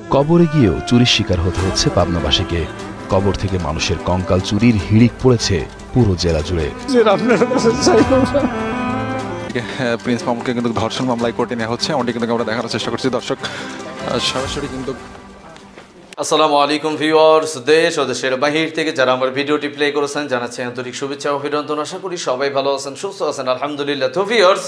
কবরে গিয়েও চুরির শিকার হতে হচ্ছে পাবনাবাসীকে। কবর থেকে মানুষের কঙ্কাল চুরির হিড়িক পড়েছে পুরো জেলা জুড়ে। হ্যাঁ, প্রিন্স মামুনকে কিন্তু ধর্ষণ মামলায় কোর্টে নেওয়া হচ্ছে। এমনটি কিন্তু আমরা দেখানোর চেষ্টা করছি। দর্শক সরাসরি কিন্তু আসসালামু আলাইকুম ভিউয়ার্স দেশ ও দেশের বাহির থেকে যারা আমার ভিডিওটি প্লে করেছেন জানাচ্ছি আন্তরিক শুভেচ্ছা ও অভিনন্দন। আশা করি সবাই ভালো আছেন সুস্থ আছেন। আলহামদুলিল্লাহ। তো ভিউয়ার্স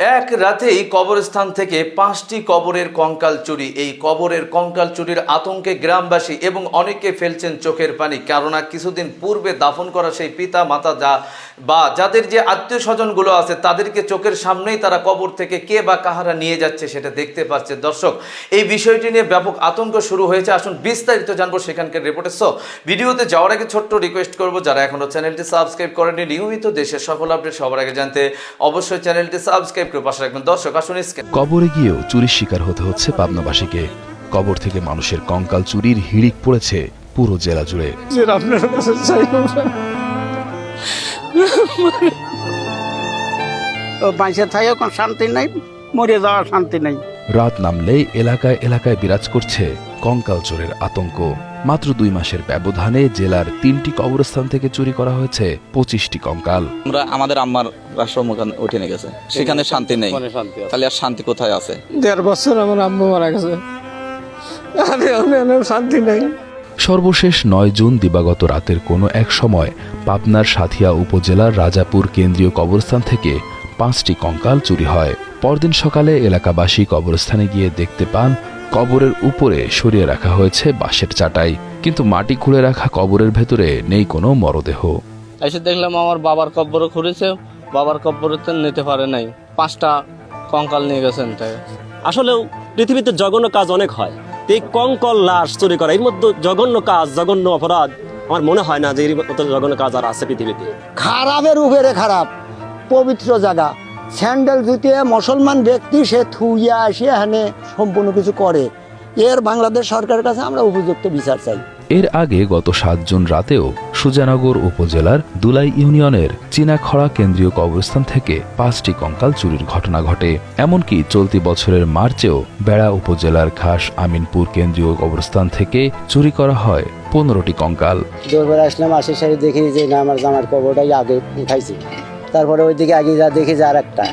এক রাতেই কবরস্থান থেকে পাঁচটি কবরের কঙ্কাল চুরি। এই কবরের কঙ্কাল চুরির আতঙ্কে গ্রামবাসী এবং অনেকে ফেলছেন চোখের পানি। কেননা কিছুদিন পূর্বে দাফন করা সেই পিতা, মাতা যা বা যাদের যে আত্মীয় স্বজনগুলো আছে, তাদেরকে চোখের সামনেই তারা কবর থেকে কে বা কাহারা নিয়ে যাচ্ছে সেটা দেখতে পাচ্ছে। দর্শক, এই বিষয়টি নিয়ে ব্যাপক আতঙ্ক শুরু হয়েছে। আসুন বিস্তারিত জানব সেখানকার রিপোর্টে সো ভিডিওতে যাওয়ার আগে ছোট্ট রিকোয়েস্ট করব, যারা এখনও চ্যানেলটি সাবস্ক্রাইব করেনি নিয়মিত দেশের সকল আপডেট সবার আগে জানতে অবশ্যই চ্যানেলটি সাবস্ক্রাইব করে পাশে রাখবেন। দর্শক আসুন কবরে গিয়েও চুরির শিকার হতে হচ্ছে পাবনাবাসীকে। কবর থেকে মানুষের কঙ্কাল চুরির হিড়িক পড়েছে পুরো জেলা জুড়ে। আপনার কাছে চাইব বাইসে থাকেও কোনো শান্তি নাই মরে যাওয়ার শান্তি নাই। রাত নামলেই এলাকায় এলাকায় বিরাজ করছে কঙ্কাল চোরের আতঙ্ক। মাত্র দুই মাসের ব্যবধানে জেলার তিনটি কবরস্থান থেকে চুরি করা হয়েছে পঁচিশটি কঙ্কাল। আমরা আমাদের আম্মার রাষ্ট্রমুখান উঠে নিয়ে গেছে। সেখানে শান্তি নেই। তাহলে আর শান্তি কোথায় আছে? দেড় বছর আমার আম্মু মারা গেছে। শান্তি নাই। সর্বশেষ নয় জুন দিবাগত রাতের কোনো এক সময় পাবনার সাথিয়া উপজেলার রাজাপুর কেন্দ্রীয় কবরস্থান থেকে পাঁচটি কঙ্কাল চুরি হয়। পরদিন সকালে এলাকাবাসী কবরস্থানে গিয়ে দেখতে পান কবরের উপরে সরিয়ে রাখা হয়েছে বাঁশের চাটাই। কিন্তু মাটি খুঁড়ে রাখা কবরের ভেতরে নেই কোনো মরদেহ। এসে দেখলাম আমার বাবার কব্বরও খুঁড়েছে বাবার কব্বরতে নিতে পারে নাই। পাঁচটা কঙ্কাল নিয়ে গেছেন তাই। আসলেও পৃথিবীতে জঘন্য কাজ অনেক হয়। তো এই কঙ্কল লাশ চুরি করা এর মধ্যে জঘন্য কাজ জঘন্য অপরাধ আমার মনে হয় না যে এর মতো জঘন্য কাজ আর আছে পৃথিবীতে। খারাপের উপরে খারাপ পবিত্র জায়গা। স্যান্ডেল জুতিয়ে মুসলমান ব্যক্তি সে থুইয়া আসে এখানে সম্পূর্ণ কিছু করে। এর বাংলাদেশ সরকারের কাছে আমরা উপযুক্ত বিচার চাই। এর আগে গত সাত জুন রাতেও সুজানগর উপজেলার দুলাই ইউনিয়নের চীনাখড়া কেন্দ্রীয় কবরস্থান থেকে পাঁচটি কঙ্কাল চুরির ঘটনা ঘটে। এমনকি চলতি বছরের মার্চেও বেড়া উপজেলার খাস আমিনপুর কেন্দ্রীয় কবরস্থান থেকে চুরি করা হয় পনেরোটি কঙ্কাল। আসলাম সারি দেখি যে না আমার জামার কবরটাই আগে উঠাইছি। তারপরে ওইদিকে আগে যা দেখি যে আর একটা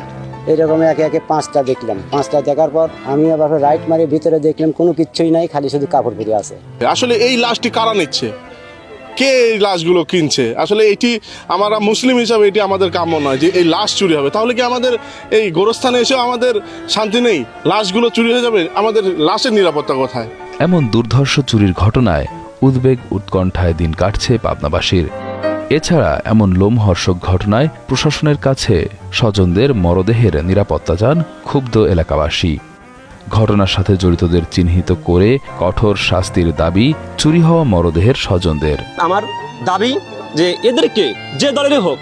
এরকম একে একে পাঁচটা দেখলাম। পাঁচটা দেখার পর আমি আবার রাইট মারি ভিতরে দেখলাম কোনো কিচ্ছুই নাই খালি শুধু কাপড় পরে আছে। আসলে এই লাশটি কারা নিচ্ছে? কে এই লাশগুলো কিনছে? আসলে এটি আমরা মুসলিম হিসাবে এটি আমাদের কাম্য নয় যে এই লাশ চুরি হবে। তাহলে কি আমাদের এই গোরস্থানে এসেও আমাদের শান্তি নেই? লাশগুলো চুরি হয়ে যাবে? আমাদের লাশের নিরাপত্তা কোথায়? এমন দুর্ধর্ষ চুরির ঘটনায় উদ্বেগ উৎকণ্ঠায় দিন কাটছে পাবনাবাসীর। এছাড়া এমন লোমহর্ষক ঘটনায় প্রশাসনের কাছে স্বজনদের মরদেহের নিরাপত্তা চান ক্ষুব্ধ এলাকাবাসী। ঘটনার সাথে জড়িতদের চিহ্নিত করে কঠোর শাস্তির দাবি চুরি হওয়া মরদেহের স্বজনদের। আমার দাবি যে এদেরকে যে দলেরই হোক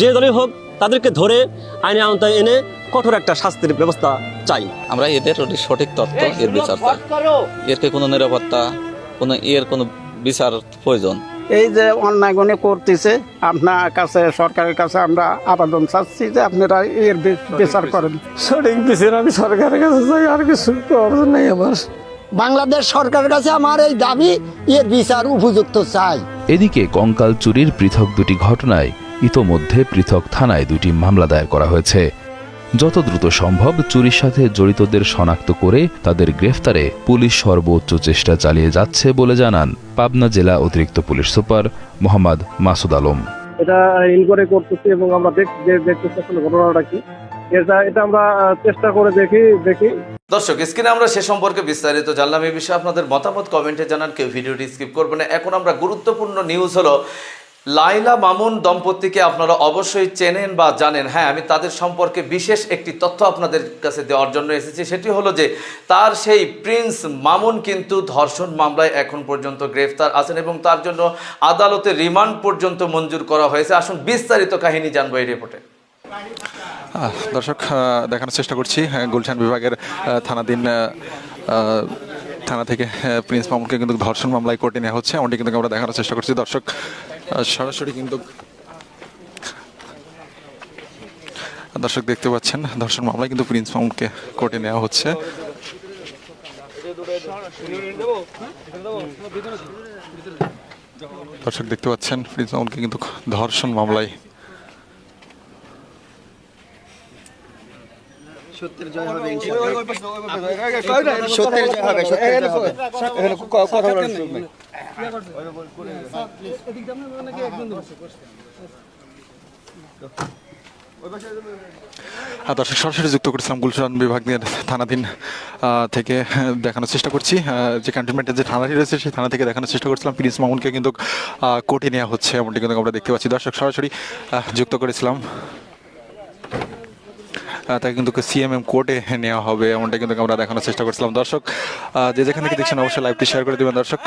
যে দলের হোক তাদেরকে ধরে আইনে আওতায় এনে কঠোর একটা শাস্তির ব্যবস্থা চাই। আমরা এদের সঠিক তথ্য এর বিচার চাই। এরকে কোনো নিরাপত্তা কোনো এর কোনো বিচার প্রয়োজন। এই যে অন্যায় গণে করতেছে আপনার কাছে সরকারের কাছে আমরা আবেদন চাচ্ছি যে আপনারা এর বিচার করেন। সঠিক বিচার আমি সরকারের কাছে চাই আর কিছু নাই আমার। বাংলাদেশ সরকারের কাছে আমার এই দাবি এর বিচার উপযুক্ত চাই। এদিকে কঙ্কাল চুরির পৃথক দুটি ঘটনায় ইতোমধ্যে পৃথক থানায় দুটি মামলা দায়ের করা হয়েছে। যত দ্রুত সম্ভব চুরির সাথে জড়িতদের শনাক্ত করে তাদের গ্রেফতারে পুলিশ সর্বোচ্চ চেষ্টা চালিয়ে যাচ্ছে বলে জানান পাবনা জেলা অতিরিক্ত পুলিশ সুপার মোহাম্মদ মাসুদ আলম। এটা ইনকোয়ারি করতেছি এবং আমরা দেখ- যে- দেখতেছি আসলে ঘটনাটা কি। এটা এটা আমরা চেষ্টা করে দেখি দেখি। দর্শক স্ক্রিনে আমরা সে সম্পর্কে বিস্তারিত জানলাম। এই বিষয়ে আপনাদের মতামত কমেন্টে জানান। কেউ ভিডিওটি স্কিপ করবেন না। এখন আমরা গুরুত্বপূর্ণ নিউজ হলো লাইলা মামুন দম্পতিকে আপনারা অবশ্যই চেনেন বা জানেন। হ্যাঁ আমি তাদের সম্পর্কে বিশেষ একটি তথ্য আপনাদের কাছে দেওয়ার জন্য এসেছি। সেটি হলো যে, তার সেই প্রিন্স মামুন কিন্তু ধর্ষণ মামলায় এখন পর্যন্ত গ্রেফতার আছেন এবং তার জন্য আদালতে রিমান্ড পর্যন্ত মঞ্জুর করা হয়েছে। আসুন, বিস্তারিত কাহিনী জানব এই রিপোর্টে। দর্শক দেখানোর চেষ্টা করছি। গুলশান বিভাগের থানাধীন থানা থেকে প্রিন্স মামুনকে কিন্তু ধর্ষণ মামলায় কোর্টে নেওয়া হচ্ছে। এমনটি কিন্তু আমরা দেখানোর চেষ্টা করছি। দর্শক সরাসরি কিন্তু দর্শক দেখতে পাচ্ছেন ধর্ষণ মামলায় কিন্তু প্রিন্স মামুনকে কোর্টে নেওয়া হচ্ছে। দর্শক দেখতে পাচ্ছেন প্রিন্স মামুনকে কিন্তু ধর্ষণ মামলায়। সত্যের জয় হবে সত্যের জয় হবে সত্যের কথা আর দর্শক সরাসরি যুক্ত করেছিলাম গুলশান বিভাগের থানাধীন থেকে দেখানোর চেষ্টা করছি। যে ক্যান্টনমেন্টের যে থানাটি রয়েছে সেই থানা থেকে দেখানোর চেষ্টা করছিলাম। প্রিন্স মামুনকে কিন্তু আহ, কোর্টে নেওয়া হচ্ছে এমনটি কিন্তু আমরা দেখতে পাচ্ছি। দর্শক সরাসরি যুক্ত করেছিলাম। তাকে কিন্তু সিএমএম কোর্টে নেওয়া হবে এমনটা কিন্তু আমরা দেখানোর চেষ্টা করছিলাম। দর্শক যে যেখান থেকে দেখছেন অবশ্যই লাইভটি শেয়ার করে দেবেন। দর্শক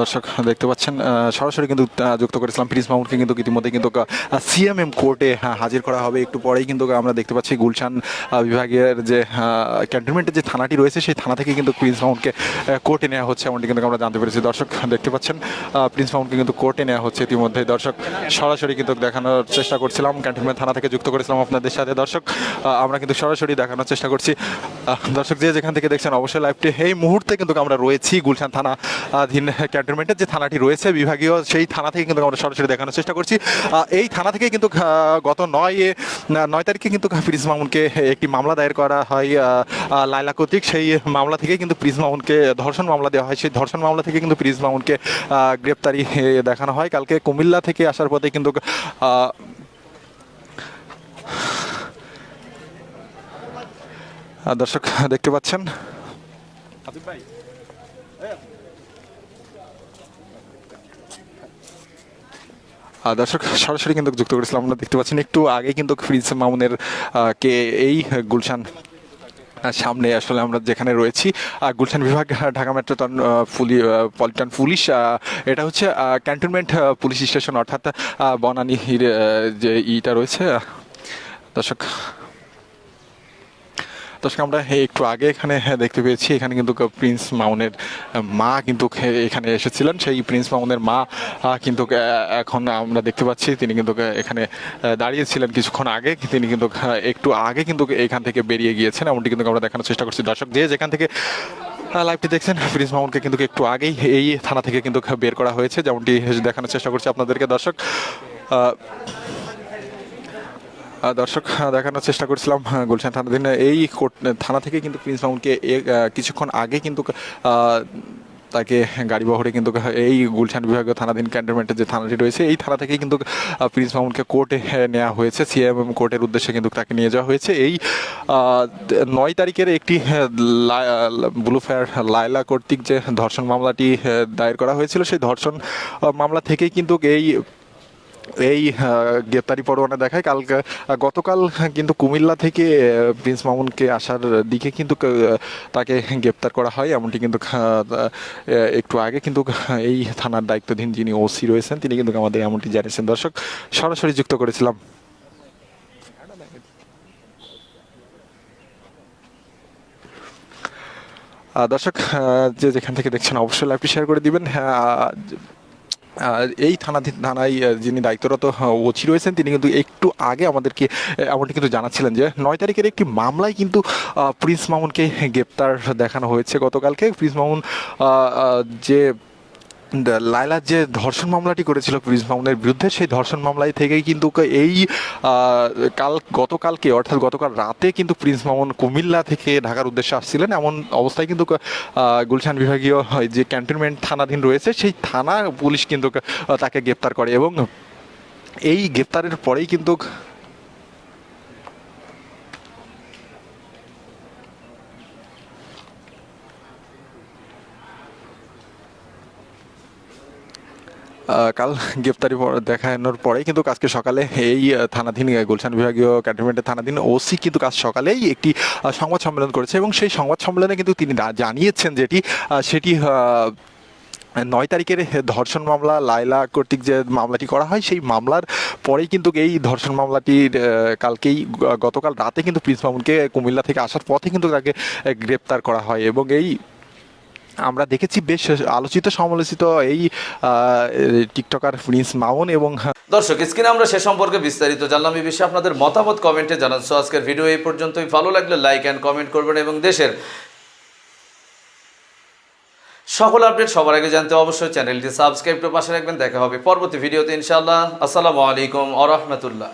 দর্শক দেখতে পাচ্ছেন সরাসরি কিন্তু যুক্ত করেছিলাম প্রিন্স মামুনকে কিন্তু ইতিমধ্যে কিন্তু সিএমএম কোর্টে হাজির করা হবে। একটু পরেই কিন্তু আমরা দেখতে পাচ্ছি গুলশান বিভাগের যে ক্যান্টনমেন্টের যে থানাটি রয়েছে সেই থানা থেকে কিন্তু প্রিন্স আহ, কোর্টে নেওয়া হচ্ছে এমনটি কিন্তু আমরা জানতে পেরেছি। দর্শক দেখতে পাচ্ছেন প্রিন্স মামুনকে কিন্তু কোর্টে নেওয়া হচ্ছে ইতিমধ্যে। দর্শক সরাসরি কিন্তু দেখানোর চেষ্টা করছিলাম ক্যান্টনমেন্ট থানা থেকে যুক্ত করেছিলাম আপনাদের সাথে। দর্শক আমরা কিন্তু সরাসরি দেখানোর চেষ্টা করছি। দর্শক যে যেখান থেকে দেখছেন অবশ্যই লাইভটি এই মুহূর্তে কিন্তু আমরা রয়েছি গুলশান থানা আধীন ক্যান্টনমেন্টের যে থানাটি রয়েছে বিভাগীয় সেই থানা থেকে কিন্তু আমরা সরাসরি দেখানোর চেষ্টা করছি। এই থানা থেকে কিন্তু গত নয় নয় তারিখে কিন্তু প্রিন্স মামুনকে একটি মামলা দায়ের করা হয় লায়লা কর্তৃক। সেই মামলা থেকে কিন্তু প্রিন্স মামুনকে ধর্ষণ মামলা দেওয়া হয়। সেই ধর্ষণ মামলা থেকে কিন্তু প্রিন্স মামুনকে গ্রেপ্তারি দেখানো হয়। কালকে কুমিল্লা থেকে আসার পথে কিন্তু দর্শক দেখতে পাচ্ছেন? আহ, দর্শক, সরাসরি কিন্তু যুক্ত করেছিলাম আমরা, দেখতে পাচ্ছেন একটু আগে কিন্তু ফিরিজ মামুনের কে এই গুলশান সামনে আসলে আমরা যেখানে রয়েছি। গুলশান বিভাগ ঢাকা মেট্রোটন পুলি পলিটন পুলিশ এটা হচ্ছে ক্যান্টনমেন্ট পুলিশ স্টেশন, অর্থাৎ বনানীর যে ইটা রয়েছে। দর্শক দর্শক আমরা একটু আগে এখানে হ্যাঁ, দেখতে পেয়েছি এখানে কিন্তু প্রিন্স মাউনের মা কিন্তু এখানে এসেছিলেন। সেই প্রিন্স মাউনের মা কিন্তু এখন আমরা দেখতে পাচ্ছি তিনি কিন্তু এখানে দাঁড়িয়েছিলেন কিছুক্ষণ আগে। তিনি কিন্তু একটু আগে কিন্তু এখান থেকে বেরিয়ে গিয়েছেন। এমনটি কিন্তু আমরা দেখানোর চেষ্টা করছি। দর্শক যে যেখান থেকে লাইভটি দেখছেন প্রিন্স মামুনকে কিন্তু একটু আগেই এই থানা থেকে কিন্তু বের করা হয়েছে যেমনটি দেখানোর চেষ্টা করছি আপনাদেরকে। দর্শক দর্শক দেখানোর চেষ্টা করছিলাম গুলশান থানাধীন এই থানা থেকে কিন্তু প্রিন্স মামুনকে কিছুক্ষণ আগে কিন্তু তাকে গাড়ি বহরে কিন্তু এই গুলশান বিভাগীয় থানাধীন ক্যান্টনমেন্টের যে থানাটি রয়েছে, এই থানা থেকেই কিন্তু প্রিন্স মামুনকে কোর্টে নেওয়া হয়েছে। সিএমএম কোর্টের উদ্দেশ্যে কিন্তু তাকে নিয়ে যাওয়া হয়েছে। এই নয় তারিখের একটি ব্লু ফায়ার লায়লা কর্তৃক যে ধর্ষণ মামলাটি দায়ের করা হয়েছিল, সেই ধর্ষণ মামলা থেকেই কিন্তু এই এই গ্রেপ্তারি পরোয়ানা দেখায়। কালকে গতকাল কিন্তু কুমিল্লা থেকে প্রিন্স মামুনকে আসার দিকে কিন্তু তাকে গ্রেপ্তার করা হয়। এমনটি কিন্তু একটু আগে কিন্তু এই থানার দায়িত্বধীন যিনি ওসি রয়েছেন, তিনি কিন্তু আমাদের এমনটি জানিয়েছেন। দর্শক, সরাসরি যুক্ত করেছিলাম। দর্শক যে যেখান থেকে দেখছেন, অবশ্যই লাইভটি শেয়ার করে দিবেন। হ্যাঁ এই থানাধীন থানায় যিনি দায়িত্বরত ওছি রয়েছেন তিনি কিন্তু একটু আগে আমাদেরকে এমনটি কিন্তু জানাচ্ছিলেন যে নয় তারিখের একটি মামলায় কিন্তু প্রিন্স মামুনকে গ্রেপ্তার দেখানো হয়েছে গতকালকে। প্রিন্স মামুন যে লায়লার যে ধর্ষণ মামলাটি করেছিল প্রিন্স মামুনের বিরুদ্ধে, সেই ধর্ষণ মামলায় থেকেই কিন্তু এই কাল, গতকালকে, অর্থাৎ গতকাল রাতে কিন্তু প্রিন্স মামুন কুমিল্লা থেকে ঢাকার উদ্দেশ্যে আসছিলেন। এমন অবস্থায় কিন্তু গুলশান বিভাগীয়, যে ক্যান্টনমেন্ট থানাধীন রয়েছে, সেই থানা পুলিশ কিন্তু তাকে গ্রেপ্তার করে এবং এই গ্রেপ্তারের পরেই কিন্তু কাল গ্রেপ্তারি দেখানোর পরে কিন্তু আজকে সকালে এই থানাধীন গুলশান বিভাগীয় ক্যান্টনমেন্টের থানাধীন ওসি কিন্তু কাজ সকালেই একটি সংবাদ সম্মেলন করেছে এবং সেই সংবাদ সম্মেলনে কিন্তু তিনি জানিয়েছেন যেটি সেটি নয় তারিখের ধর্ষণ মামলা, লায়লা কর্তৃক যে মামলাটি করা হয় সেই মামলার পরেই কিন্তু এই ধর্ষণ মামলাটির কালকেই গতকাল রাতে কিন্তু প্রিন্স মামুনকে কুমিল্লা থেকে আসার পথে কিন্তু তাকে গ্রেপ্তার করা হয় এবং এই আমরা দেখেছি বেশ আলোচিত, সমালোচিত এই টিকটকার প্রিন্স মামুন এবং দর্শক, স্ক্রিনে আমরা সে সম্পর্কে বিস্তারিত জানলাম। এই বিষয়ে আপনাদের মতামত কমেন্টে জানান। সো আজকের ভিডিও এই পর্যন্তই। ভালো লাগলে লাইক অ্যান্ড কমেন্ট করবেন এবং দেশের সকল আপডেট সবার আগে জানতে অবশ্যই চ্যানেলটি সাবস্ক্রাইব করে পাশে রাখবেন। দেখা হবে পরবর্তী ভিডিওতে ইনশাআল্লাহ। আসসালামু আলাইকুম আ রহমতুল্লাহ।